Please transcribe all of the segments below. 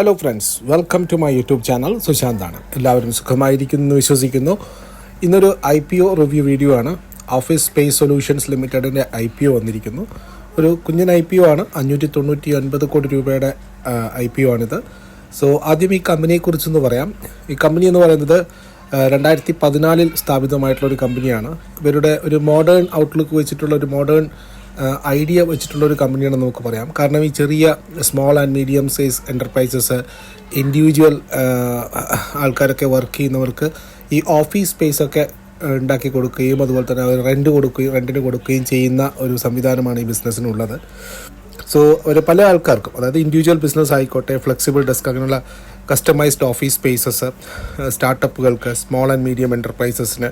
Hello friends welcome to my YouTube channel സുശാന്താണ് എല്ലാവരും സുഖമായിരിക്കുന്നു എന്ന് വിശ്വസിക്കുന്നു. ഇന്നൊരു I P O review video ആണ്. ഓഫീസ് സ്പേസ് സൊല്യൂഷൻസ് ലിമിറ്റഡിന്റെ ഐ പി ഒ വന്നിരിക്കുന്നു. ഒരു കുഞ്ഞൻ ഐ പി ഒ ആണ്. അഞ്ഞൂറ്റി തൊണ്ണൂറ്റി ഒൻപത് കോടി രൂപയുടെ ഐ പി ഒ ആണിത്. സോ ആദ്യം ഈ കമ്പനിയെക്കുറിച്ചൊന്ന് പറയാം. ഈ കമ്പനി എന്ന് പറയുന്നത് രണ്ടായിരത്തി പതിനാലിൽ സ്ഥാപിതമായിട്ടുള്ള ഒരു കമ്പനിയാണ് ഇവരുടെ ഒരു മോഡേൺ ഔട്ട്ലുക്ക് വെച്ചിട്ടുള്ള ഒരു മോഡേൺ ഐഡിയ വെച്ചിട്ടുള്ള ഒരു കമ്പനിയാണെന്ന് നമുക്ക് പറയാം. കാരണം ഈ ചെറിയ small and medium size enterprises individual ആൾക്കാരൊക്കെ വർക്ക് ചെയ്യുന്നവർക്ക് ഈ ഓഫീസ് സ്പേസ് ഒക്കെ ഉണ്ടാക്കി കൊടുക്കുകയും അതുപോലെ തന്നെ അവർ റെന്റ് കൊടുക്കുകയും റെന്റിന് കൊടുക്കുകയും ചെയ്യുന്ന ഒരു സംവിധാനമാണ് ഈ ബിസിനസ്സിനുള്ളത് സോ ഒരു പല ആൾക്കാർക്കും അതായത് ഇൻഡിവിജ്വൽ ബിസിനസ് ആയിക്കോട്ടെ ഫ്ലെക്സിബിൾ ഡെസ്ക് അങ്ങനെയുള്ള കസ്റ്റമൈസ്ഡ് ഓഫീസ് സ്പേസസ് സ്റ്റാർട്ടപ്പുകൾക്ക് സ്മോൾ ആൻഡ് മീഡിയം എന്റർപ്രൈസസിന്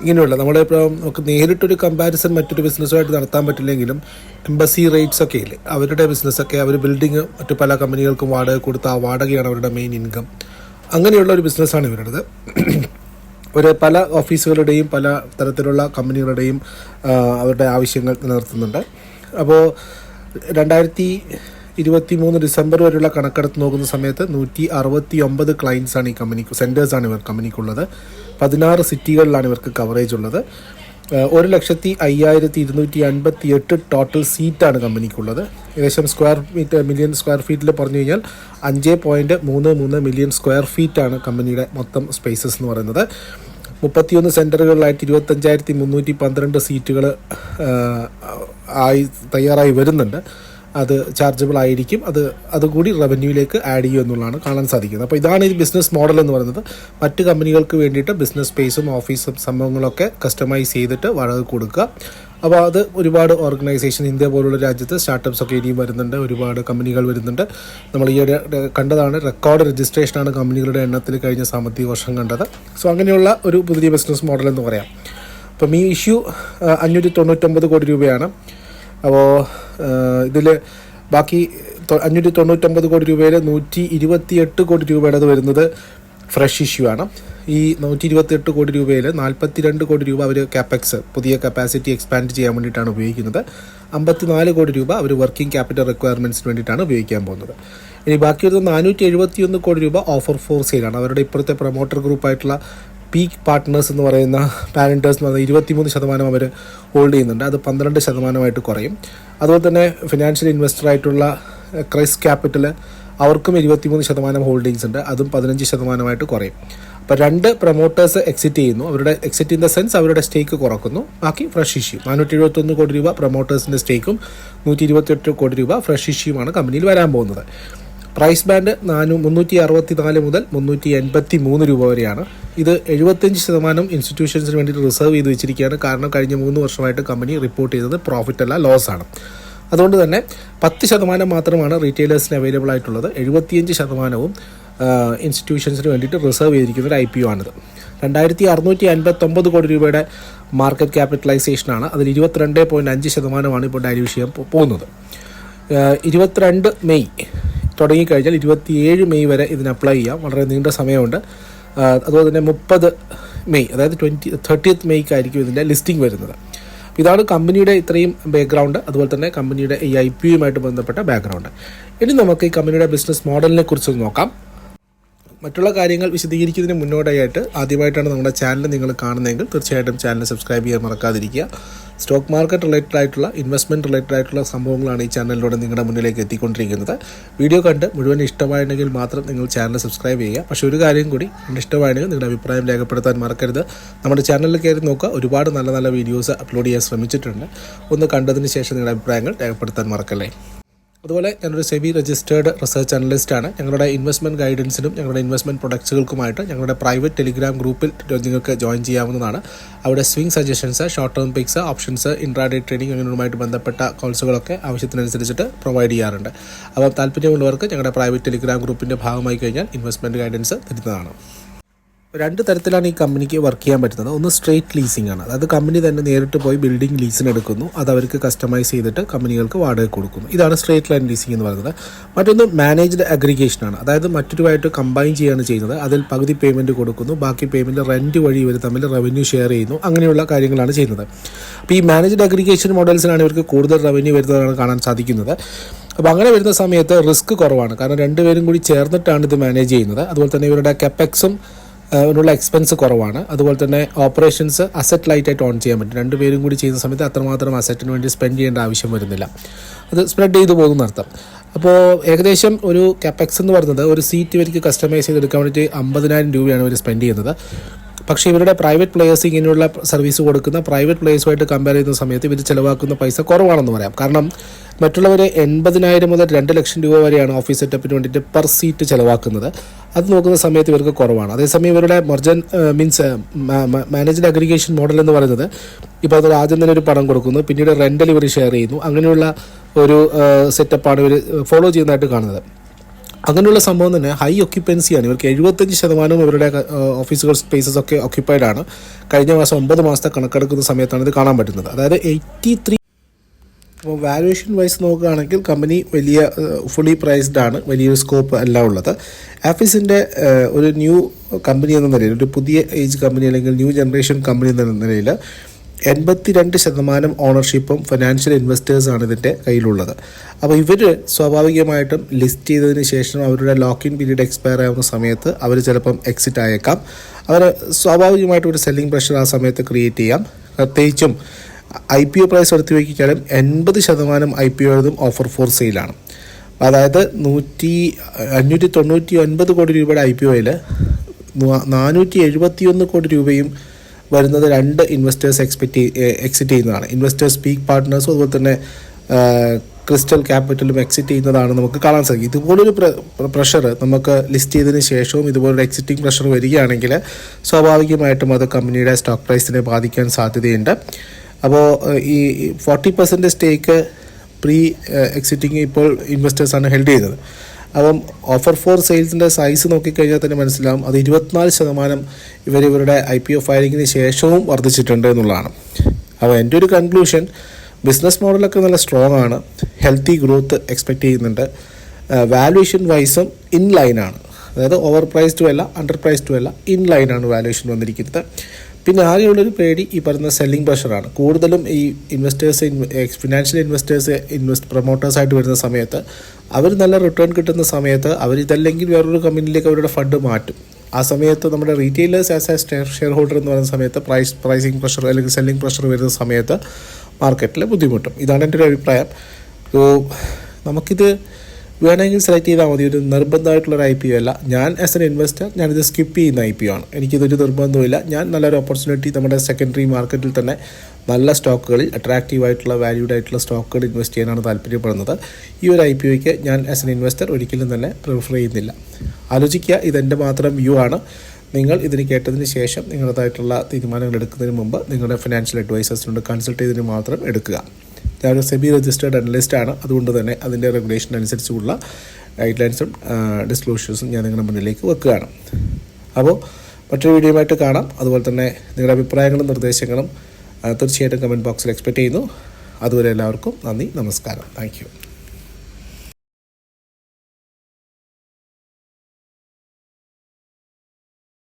ഇങ്ങനെയുള്ള നമ്മുടെ ഇപ്പോൾ നമുക്ക് നേരിട്ടൊരു കമ്പാരിസൺ മറ്റൊരു ബിസിനസ്സുമായിട്ട് നടത്താൻ പറ്റില്ലെങ്കിലും എംബസി റേറ്റ്സ് ഒക്കെ ഇല്ലേ? അവരുടെ ബിസിനസ്സൊക്കെ അവർ ബിൽഡിങ് മറ്റു പല കമ്പനികൾക്കും വാടക കൊടുത്ത് ആ വാടകയാണ് അവരുടെ മെയിൻ ഇൻകം അങ്ങനെയുള്ള ഒരു ബിസിനസ്സാണ് ഇവരുടേത്. ഒരു പല ഓഫീസുകളുടെയും പല തരത്തിലുള്ള കമ്പനികളുടെയും അവരുടെ ആവശ്യങ്ങൾ നിലനിർത്തുന്നുണ്ട്. അപ്പോൾ രണ്ടായിരത്തി ഇരുപത്തി മൂന്ന് ഡിസംബർ വരെയുള്ള കണക്കെടുത്ത് നോക്കുന്ന സമയത്ത് നൂറ്റി അറുപത്തി ഒമ്പത് ക്ലയൻസാണ് ഈ കമ്പനിക്ക് സെന്റേഴ്സാണ് ഇവർ കമ്പനിക്കുള്ളത് പതിനാറ് സിറ്റികളിലാണ് ഇവർക്ക് കവറേജ് ഉള്ളത്. ഒരു ലക്ഷത്തി അയ്യായിരത്തി ഇരുന്നൂറ്റി അൻപത്തി എട്ട് ടോട്ടൽ സീറ്റാണ് കമ്പനിക്കുള്ളത്. ഏകദേശം സ്ക്വയർ മീറ്റർ മില്യൺ സ്ക്വയർ ഫീറ്റിൽ പറഞ്ഞു കഴിഞ്ഞാൽ അഞ്ച് പോയിന്റ് മൂന്ന് മൂന്ന് മില്യൺ സ്ക്വയർ ഫീറ്റാണ് കമ്പനിയുടെ മൊത്തം സ്പേസസ് എന്ന് പറയുന്നത്. മുപ്പത്തിയൊന്ന് സെന്ററുകളിലായിട്ട് ഇരുപത്തഞ്ചായിരത്തി മുന്നൂറ്റി പന്ത്രണ്ട് സീറ്റുകൾ ആയി തയ്യാറായി വരുന്നുണ്ട്. അത് ചാർജബിൾ ആയിരിക്കും. അത് അതുകൂടി റവന്യൂയിലേക്ക് ആഡ് ചെയ്യും എന്നുള്ളതാണ് കാണാൻ സാധിക്കുന്നത്. അപ്പോൾ ഇതാണ് ഈ ബിസിനസ് മോഡൽ എന്ന് പറയുന്നത്. മറ്റ് കമ്പനികൾക്ക് വേണ്ടിയിട്ട് ബിസിനസ് സ്പേസും ഓഫീസും സംഭവങ്ങളൊക്കെ കസ്റ്റമൈസ് ചെയ്തിട്ട് വാടക കൊടുക്കുക. അപ്പോൾ അത് ഒരുപാട് ഓർഗനൈസേഷൻ ഇന്ത്യ പോലുള്ള രാജ്യത്ത് സ്റ്റാർട്ടപ്സ് ഒക്കെ ഇനിയും വരുന്നുണ്ട്. ഒരുപാട് കമ്പനികൾ വരുന്നുണ്ട്. നമ്മൾ ഈ ഒരു കണ്ടതാണ് റെക്കോർഡ് രജിസ്ട്രേഷനാണ് കമ്പനികളുടെ എണ്ണത്തിൽ കഴിഞ്ഞ സാമ്പത്തിക വർഷം കണ്ടത്. സോ അങ്ങനെയുള്ള ഒരു പുതിയ ബിസിനസ് മോഡൽ എന്ന് പറയാം. അപ്പം ഈ ഇഷ്യൂ അഞ്ഞൂറ്റി തൊണ്ണൂറ്റൊമ്പത് കോടി രൂപയാണ്. അപ്പോൾ ഇതിൽ ബാക്കി അഞ്ഞൂറ്റി തൊണ്ണൂറ്റൊമ്പത് കോടി രൂപയിൽ നൂറ്റി ഇരുപത്തിയെട്ട് കോടി രൂപയുടേത് വരുന്നത് ഫ്രഷ് ഇഷ്യൂ ആണ്. ഈ നൂറ്റി ഇരുപത്തിയെട്ട് കോടി രൂപയിൽ നാൽപ്പത്തിരണ്ട് കോടി രൂപ അവർ കാപ്പക്സ് പുതിയ കപ്പാസിറ്റി എക്സ്പാൻഡ് ചെയ്യാൻ വേണ്ടിയിട്ടാണ് ഉപയോഗിക്കുന്നത്. അമ്പത്തിനാല് കോടി രൂപ അവർ വർക്കിംഗ് ക്യാപിറ്റൽ റിക്വയർമെന്റ്സിന് വേണ്ടിയിട്ടാണ് ഉപയോഗിക്കാൻ പോകുന്നത്. ഇനി ബാക്കി വരുന്ന നാനൂറ്റി എഴുപത്തിയൊന്ന് കോടി രൂപ ഓഫർ ഫോർ സെയിലാണ് അവരുടെ ഇപ്പോഴത്തെ പ്രൊമോട്ടർ ഗ്രൂപ്പായിട്ടുള്ള പീക്ക് പാർട്ട്നേഴ്സ് എന്ന് പറയുന്ന പാരന്റേഴ്സ് എന്ന് പറയുന്ന ഇരുപത്തിമൂന്ന് ശതമാനം അവർ ഹോൾഡ് ചെയ്യുന്നുണ്ട്. അത് പന്ത്രണ്ട് ശതമാനമായിട്ട് കുറയും. അതുപോലെ തന്നെ ഫിനാൻഷ്യൽ ഇൻവെസ്റ്റർ ആയിട്ടുള്ള ക്രൈസ് ക്യാപിറ്റൽ അവർക്കും ഇരുപത്തിമൂന്ന് ശതമാനം ഹോൾഡിങ്സ് ഉണ്ട്. അതും പതിനഞ്ച് ശതമാനമായിട്ട് കുറയും. അപ്പോൾ രണ്ട് പ്രൊമോട്ടേഴ്സ് എക്സിറ്റ് ചെയ്യുന്നു. അവരുടെ എക്സിറ്റ് ഇൻ ദ സെൻസ് അവരുടെ സ്റ്റേക്ക് കുറക്കുന്നു. ബാക്കി ഫ്രഷ് ഇഷ്യൂ നാനൂറ്റി എഴുപത്തൊന്ന് കോടി രൂപ പ്രൊമോട്ടേഴ്സിന്റെ സ്റ്റേക്കും നൂറ്റി ഇരുപത്തിയെട്ട് കോടി രൂപ ഫ്രഷ് ഇഷ്യൂമാണ് കമ്പനിയിൽ വരാൻ പോകുന്നത്. പ്രൈസ് ബാൻഡ് നാനൂ മുന്നൂറ്റി അറുപത്തി നാല് മുതൽ മുന്നൂറ്റി എൺപത്തി മൂന്ന് രൂപ വരെയാണ്. ഇത് എഴുപത്തഞ്ച് ശതമാനം ഇൻസ്റ്റിറ്റ്യൂഷൻസിന് വേണ്ടിയിട്ട് റിസർവ് ചെയ്ത് വെച്ചിരിക്കുകയാണ്. കാരണം കഴിഞ്ഞ മൂന്ന് വർഷമായിട്ട് കമ്പനി റിപ്പോർട്ട് ചെയ്തത് പ്രോഫിറ്റ് അല്ല ലോസ് ആണ്. അതുകൊണ്ട് തന്നെ പത്ത് ശതമാനം മാത്രമാണ് റീറ്റെയിലേഴ്സിന് അവൈലബിൾ ആയിട്ടുള്ളത്. എഴുപത്തിയഞ്ച് ശതമാനവും ഇൻസ്റ്റിറ്റ്യൂഷൻസിന് വേണ്ടിയിട്ട് റിസർവ് ചെയ്തിരിക്കുന്ന ഒരു ഐ പി ഒ ആണിത്. രണ്ടായിരത്തി അറുന്നൂറ്റി അൻപത്തൊമ്പത് കോടി രൂപയുടെ മാർക്കറ്റ് ക്യാപിറ്റലൈസേഷനാണ് അതിൽ ഇരുപത്തിരണ്ട് പോയിന്റ് അഞ്ച് ശതമാനമാണ് ഇപ്പോൾ ഡയലൂഷ് ചെയ്യാൻ പോകുന്നത്. ഇരുപത്തിരണ്ട് മെയ് തുടങ്ങിക്കഴിഞ്ഞാൽ ഇരുപത്തിയേഴ് മെയ് വരെ ഇതിന് അപ്ലൈ ചെയ്യാം. വളരെ നീണ്ട സമയമുണ്ട്. അതുപോലെ തന്നെ മുപ്പത് മെയ് അതായത് ട്വന്റി തേർട്ടിയത്ത് മെയ്ക്കായിരിക്കും ഇതിന്റെ ലിസ്റ്റിംഗ് വരുന്നത്. ഇതാണ് കമ്പനിയുടെ ഇത്രയും ബാക്ക്ഗ്രൗണ്ട് അതുപോലെ തന്നെ കമ്പനിയുടെ ഈ ഐ പി യുമായിട്ട് ബന്ധപ്പെട്ട ബാക്ക്ഗ്രൗണ്ട് ഇനി നമുക്ക് ഈ കമ്പനിയുടെ ബിസിനസ് മോഡലിനെ കുറിച്ച് നോക്കാം. മറ്റുള്ള കാര്യങ്ങൾ വിശദീകരിക്കുന്നതിന് മുന്നോടിയായിട്ട് ആദ്യമായിട്ടാണ് നമ്മുടെ ചാനൽ നിങ്ങൾ കാണുന്നതെങ്കിൽ തീർച്ചയായിട്ടും ചാനൽ സബ്സ്ക്രൈബ് ചെയ്യാൻ മറക്കാതിരിക്കുക. സ്റ്റോക്ക് മാർക്കറ്റ് റിലേറ്റഡ് ആയിട്ടുള്ള ഇൻവെസ്റ്റ്മെന്റ് റിലേറ്റഡ് ആയിട്ടുള്ള സംഭവങ്ങളാണ് ഈ ചാനലിലൂടെ നിങ്ങളുടെ മുന്നിലേക്ക് എത്തിക്കൊണ്ടിരിക്കുന്നത്. വീഡിയോ കണ്ട് മുഴുവൻ ഇഷ്ടമായിട്ടുണ്ടെങ്കിൽ മാത്രം നിങ്ങൾ ചാനൽ സബ്സ്ക്രൈബ് ചെയ്യുക. പക്ഷേ ഒരു കാര്യം കൂടി കണ്ട് നിങ്ങളുടെ അഭിപ്രായം രേഖപ്പെടുത്താൻ മറക്കരുത്. നമ്മുടെ ചാനലിൽ കയറി നോക്കുക. ഒരുപാട് നല്ല നല്ല വീഡിയോസ് അപ്ലോഡ് ചെയ്യാൻ ശ്രമിച്ചിട്ടുണ്ട്. ഒന്ന് കണ്ടതിന് ശേഷം നിങ്ങളുടെ അഭിപ്രായങ്ങൾ രേഖപ്പെടുത്താൻ മറക്കല്ലേ? അതുപോലെ ഞാനൊരു സെമി രജിസ്റ്റേർഡ് റിസർച്ച് അനലിസ്റ്റാണ് ഞങ്ങളുടെ ഇൻവെസ്റ്റ്മെന്റ് ഗൈഡൻസിനും ഞങ്ങളുടെ ഇൻവെസ്റ്റ്മെന്റ് പ്രൊഡക്ട്സുകൾക്കുമായിട്ട് ഞങ്ങളുടെ പ്രൈവറ്റ് ടെലിഗ്രാം ഗ്രൂപ്പിൽ നിങ്ങൾക്ക് ജോയിൻ ചെയ്യാവുന്നതാണ്. അവിടെ swing suggestions short term picks options intraday trading അങ്ങനെയുമായിട്ട് ബന്ധപ്പെട്ട കോഴ്സുകളൊക്കെ ആവശ്യത്തിനനുസരിച്ചിട്ട് പ്രൊവൈഡ് ചെയ്യാറുണ്ട്. അപ്പോൾ താല്പര്യമുള്ളവർക്ക് ഞങ്ങളുടെ പ്രൈവറ്റ് ടെലിഗ്രാം ഗ്രൂപ്പിന്റെ ഭാഗമായി കഴിഞ്ഞാൽ ഇൻവെസ്റ്റ്മെന്റ് ഗൈഡൻസ് തരുന്നതാണ്. രണ്ട് തരത്തിലാണ് ഈ കമ്പനിക്ക് വർക്ക് ചെയ്യാൻ പറ്റുന്നത്. ഒന്ന് സ്ട്രേറ്റ് ലീസിംഗ് ആണ്. അതായത് കമ്പനി തന്നെ നേരിട്ട് പോയി ബിൽഡിംഗ് ലീസിന് എടുക്കുന്നു. അത് അവർക്ക് കസ്റ്റമൈസ് ചെയ്തിട്ട് കമ്പനികൾക്ക് വാടക കൊടുക്കുന്നു. ഇതാണ് സ്ട്രേറ്റ് ലൈൻ ലീസിംഗ് എന്ന് പറയുന്നത്. മറ്റൊന്ന് മാനേജ്ഡ് അഗ്രിഗേഷൻ ആണ്. അതായത് മറ്റൊരുമായിട്ട് കമ്പൈൻ ചെയ്യുകയാണ് ചെയ്യുന്നത്. അതിൽ പകുതി പേയ്മെന്റ് കൊടുക്കുന്നു. ബാക്കി പേയ്മെന്റ് റെന്റ് വഴി ഇവർ തമ്മിൽ റവന്യൂ ഷെയർ ചെയ്യുന്നു. അങ്ങനെയുള്ള കാര്യങ്ങളാണ് ചെയ്യുന്നത്. അപ്പോൾ ഈ മാനേജ്ഡ് അഗ്രിഗേഷൻ മോഡൽസിലാണ് ഇവർക്ക് കൂടുതൽ റവന്യൂ വരുന്നതാണ് കാണാൻ സാധിക്കുന്നത്. അപ്പോൾ അങ്ങനെ വരുന്ന സമയത്ത് റിസ്ക് കുറവാണ്. കാരണം രണ്ടുപേരും കൂടി ചേർന്നിട്ടാണ് ഇത് മാനേജ് ചെയ്യുന്നത്. അതുപോലെ തന്നെ ഇവരുടെ കെപ്പെക്സും അതിനുള്ള എക്സ്പെൻസ് കുറവാണ്. അതുപോലെ തന്നെ ഓപ്പറേഷൻസ് അസറ്റ് ലൈറ്റായിട്ട് ഓൺ ചെയ്യാൻ പറ്റും. രണ്ടുപേരും കൂടി ചെയ്യുന്ന സമയത്ത് അത്രമാത്രം അസറ്റിന് വേണ്ടി സ്പെൻഡ് ചെയ്യേണ്ട ആവശ്യം വരുന്നില്ല. അത് സ്പ്രെഡ് ചെയ്തു പോകുന്ന അർത്ഥം അപ്പോൾ ഏകദേശം ഒരു കെപ്പെക്സ് എന്ന് പറയുന്നത് ഒരു സീറ്റ് ഇവർക്ക് കസ്റ്റമൈസ് ചെയ്തെടുക്കാൻ വേണ്ടിയിട്ട് അമ്പതിനായിരം രൂപയാണ് ഇവർ സ്പെൻഡ് ചെയ്യുന്നത്. പക്ഷേ ഇവരുടെ പ്രൈവറ്റ് പ്ലേയേഴ്സ് ഇങ്ങനെയുള്ള സർവീസ് കൊടുക്കുന്ന പ്രൈവറ്റ് പ്ലേയേഴ്സുമായിട്ട് കമ്പയർ ചെയ്യുന്ന സമയത്ത് ഇവർ ചിലവാക്കുന്ന പൈസ കുറവാണെന്ന് പറയാം. കാരണം മറ്റുള്ളവർ എൺപതിനായിരം മുതൽ രണ്ട് ലക്ഷം രൂപ വരെയാണ് ഓഫീസ് സെറ്റപ്പിന് വേണ്ടിയിട്ട് പെർ സീറ്റ് ചിലവാക്കുന്നത്. അത് നോക്കുന്ന സമയത്ത് ഇവർക്ക് കുറവാണ്. അതേസമയം ഇവരുടെ margin means managed aggregation model എന്ന് പറയുന്നത് ഇപ്പോൾ അതിൽ ആദ്യം തന്നെ ഒരു പണം കൊടുക്കുന്നു പിന്നീട് റെന്റൽ ഇവർ ഷെയർ ചെയ്യുന്നു. അങ്ങനെയുള്ള ഒരു സെറ്റപ്പാണ് ഇവർ ഫോളോ ചെയ്യുന്നതായിട്ട് കാണുന്നത്. അങ്ങനെയുള്ള സംഭവം തന്നെ ഹൈ ഒക്യുപ്പൻസിയാണ് ഇവർക്ക് എഴുപത്തഞ്ച് ശതമാനവും ഇവരുടെ ഓഫീസുകൾ സ്പേസസ് ഒക്കെ ഒക്യുപ്പൈഡ് ആണ്. കഴിഞ്ഞ മാസം ഒമ്പത് മാസത്തെ കണക്കെടുക്കുന്ന സമയത്താണ് ഇത് കാണാൻ പറ്റുന്നത്. അതായത് എയ്റ്റി ത്രീ അപ്പോൾ വാല്യുവേഷൻ വൈസ് നോക്കുകയാണെങ്കിൽ കമ്പനി വലിയ ഫുള്ളി പ്രൈസ്ഡ് ആണ്. വലിയൊരു സ്കോപ്പ് അല്ല ഉള്ളത്. ആഫീസിന്റെ ഒരു ന്യൂ കമ്പനി എന്ന നിലയിൽ ഒരു പുതിയ ഏജ് കമ്പനി അല്ലെങ്കിൽ ന്യൂ ജനറേഷൻ കമ്പനി എന്ന നിലയിൽ എൺപത്തിരണ്ട് ശതമാനം ഓണർഷിപ്പും ഫിനാൻഷ്യൽ ഇൻവെസ്റ്റേഴ്സാണ് ഇതിന്റെ കയ്യിലുള്ളത്. അപ്പോൾ ഇവർ സ്വാഭാവികമായിട്ടും ലിസ്റ്റ് ചെയ്തതിന് ശേഷം അവരുടെ ലോക്ക് ഇൻ പീരീഡ് എക്സ്പയർ ആവുന്ന സമയത്ത് അവർ ചിലപ്പം എക്സിറ്റ് ആയേക്കാം. അവർ സ്വാഭാവികമായിട്ടും ഒരു സെല്ലിംഗ് പ്രഷർ ആ സമയത്ത് ക്രിയേറ്റ് ചെയ്യാം. പ്രത്യേകിച്ചും ഐ പി ഒ പ്രൈസ് എടുത്ത് വയ്ക്കിച്ചാലും എൺപത് ശതമാനം ഐ പി ഒതും ഓഫർ ഫോർ സെയിലാണ് അതായത് നൂറ്റി അഞ്ഞൂറ്റി തൊണ്ണൂറ്റി ഒൻപത് കോടി രൂപയുടെ ഐ പി ഒയിൽ നാനൂറ്റി എഴുപത്തി ഒന്ന് കോടി രൂപയും വരുന്നത് രണ്ട് ഇൻവെസ്റ്റേഴ്സ് എക്സ്പെക്റ്റ് എക്സിറ്റ് ചെയ്യുന്നതാണ്. ഇൻവെസ്റ്റേഴ്സ് പീക്ക് പാർട്ട്നേഴ്സും അതുപോലെ തന്നെ ക്രിസ്റ്റൽ ക്യാപിറ്റലും എക്സിറ്റ് ചെയ്യുന്നതാണ് നമുക്ക് കാണാൻ സാധിക്കും. ഇതുപോലൊരു പ്രഷർ നമുക്ക് ലിസ്റ്റ് ചെയ്തതിന് ശേഷവും ഇതുപോലൊരു എക്സിറ്റിംഗ് പ്രഷർ വരികയാണെങ്കിൽ സ്വാഭാവികമായിട്ടും അത് കമ്പനിയുടെ സ്റ്റോക്ക് പ്രൈസിനെ ബാധിക്കാൻ സാധ്യതയുണ്ട്. അപ്പോൾ ഈ forty percent stake pre exiting ഇപ്പോൾ ഇൻവെസ്റ്റേഴ്സാണ് ഹെൽഡ് ചെയ്യുന്നത്. അപ്പം ഓഫർ ഫോർ സെയിൽസിന്റെ സൈസ് നോക്കിക്കഴിഞ്ഞാൽ തന്നെ മനസ്സിലാവും. അത് ഇരുപത്തിനാല് ശതമാനം ഇവർ ഇവരുടെ ഐ പി ഒ ഫയലിങ്ങിന് ശേഷവും വർദ്ധിച്ചിട്ടുണ്ട് എന്നുള്ളതാണ്. അപ്പോൾ എന്റെ ഒരു കൺക്ലൂഷൻ ബിസിനസ് മോഡലൊക്കെ നല്ല സ്ട്രോങ് ആണ്. ഹെൽത്തി ഗ്രോത്ത് എക്സ്പെക്റ്റ് ചെയ്യുന്നുണ്ട്. വാല്യുവേഷൻ വൈസും ഇൻ ലൈനാണ് അതായത് ഓവർ പ്രൈസ്ഡും അല്ല അണ്ടർ പ്രൈസ്ഡും അല്ല ഇൻ ലൈനാണ് വാല്യുവേഷൻ വന്നിരിക്കുന്നത്. പിന്നെ ആകെയുള്ളൊരു പേടി ഈ പറയുന്ന സെല്ലിംഗ് പ്രഷറാണ് കൂടുതലും ഈ ഇൻവെസ്റ്റേഴ്സ് ഫിനാൻഷ്യൽ ഇൻവെസ്റ്റേഴ്സ് ഇൻവെസ്റ്റ് പ്രൊമോട്ടേഴ്സായിട്ട് വരുന്ന സമയത്ത് അവർ നല്ല റിട്ടേൺ കിട്ടുന്ന സമയത്ത് അവർ ഇതല്ലെങ്കിൽ വേറൊരു കമ്പനിയിലേക്ക് അവരുടെ ഫണ്ട് മാറ്റും. ആ സമയത്ത് നമ്മുടെ retailers as a shareholder എന്ന് പറയുന്ന സമയത്ത് പ്രൈസ് പ്രൈസിങ് പ്രഷർ അല്ലെങ്കിൽ സെല്ലിംഗ് പ്രഷർ വരുന്ന സമയത്ത് മാർക്കറ്റിൽ ബുദ്ധിമുട്ടും. ഇതാണ് എന്റെ ഒരു അഭിപ്രായം. സോ നമുക്കിത് വേണമെങ്കിൽ സെലക്ട് ചെയ്താൽ മതി. ഒരു നിർബന്ധമായിട്ടുള്ളൊരു ഐ പി ഒ അല്ല. ഞാൻ ആസ് എൻ ഇൻവെസ്റ്റർ ഞാനിത് സ്കിപ്പ് ചെയ്യുന്ന ഐ പി ഒ ആണ്. എനിക്കിതൊരു നിർബന്ധമില്ല ഞാൻ നല്ലൊരു ഓപ്പർച്യൂണിറ്റി നമ്മുടെ സെക്കൻഡറി മാർക്കറ്റിൽ തന്നെ നല്ല സ്റ്റോക്കുകളിൽ അട്രാക്റ്റീവ് ആയിട്ടുള്ള വാല്യൂഡ് ആയിട്ടുള്ള സ്റ്റോക്കുകൾ ഇൻവെസ്റ്റ് ചെയ്യാനാണ് താല്പര്യപ്പെടുന്നത്. ഈ ഒരു ഐ പി ഒയ്ക്ക് ഞാൻ ആസ് എൻ ഇൻവെസ്റ്റർ ഒരിക്കലും തന്നെ പ്രിഫർ ചെയ്യുന്നില്ല. ആലോചിക്കുക ഇതെന്റെ മാത്രം വ്യൂ ആണ്. നിങ്ങൾ ഇതിന് കേട്ടതിന് ശേഷം നിങ്ങളുടേതായിട്ടുള്ള തീരുമാനങ്ങൾ എടുക്കുന്നതിന് മുമ്പ് നിങ്ങളുടെ ഫിനാൻഷ്യൽ അഡ്വൈസേഴ്സിനോട് കൺസൾട്ട് ചെയ്തതിന് മാത്രം എടുക്കുക. ഞാനൊരു സെബി രജിസ്റ്റേർഡ് അനലിസ്റ്റ് ആണ്. അതുകൊണ്ട് തന്നെ അതിന്റെ റെഗുലേഷൻ അനുസരിച്ചുള്ള ഗൈഡ് ലൈൻസും ഡിസ്ക്ലോഷേഴ്സും ഞാൻ നിങ്ങളുടെ മുന്നിലേക്ക് വെക്കുകയാണ്. അപ്പോൾ മറ്റൊരു വീഡിയോയുമായിട്ട് കാണാം. അതുപോലെ തന്നെ നിങ്ങളുടെ അഭിപ്രായങ്ങളും നിർദ്ദേശങ്ങളും തീർച്ചയായിട്ടും കമന്റ് ബോക്സിൽ എക്സ്പെക്റ്റ് ചെയ്യുന്നു. അതുപോലെ എല്ലാവർക്കും നന്ദി നമസ്കാരം. താങ്ക്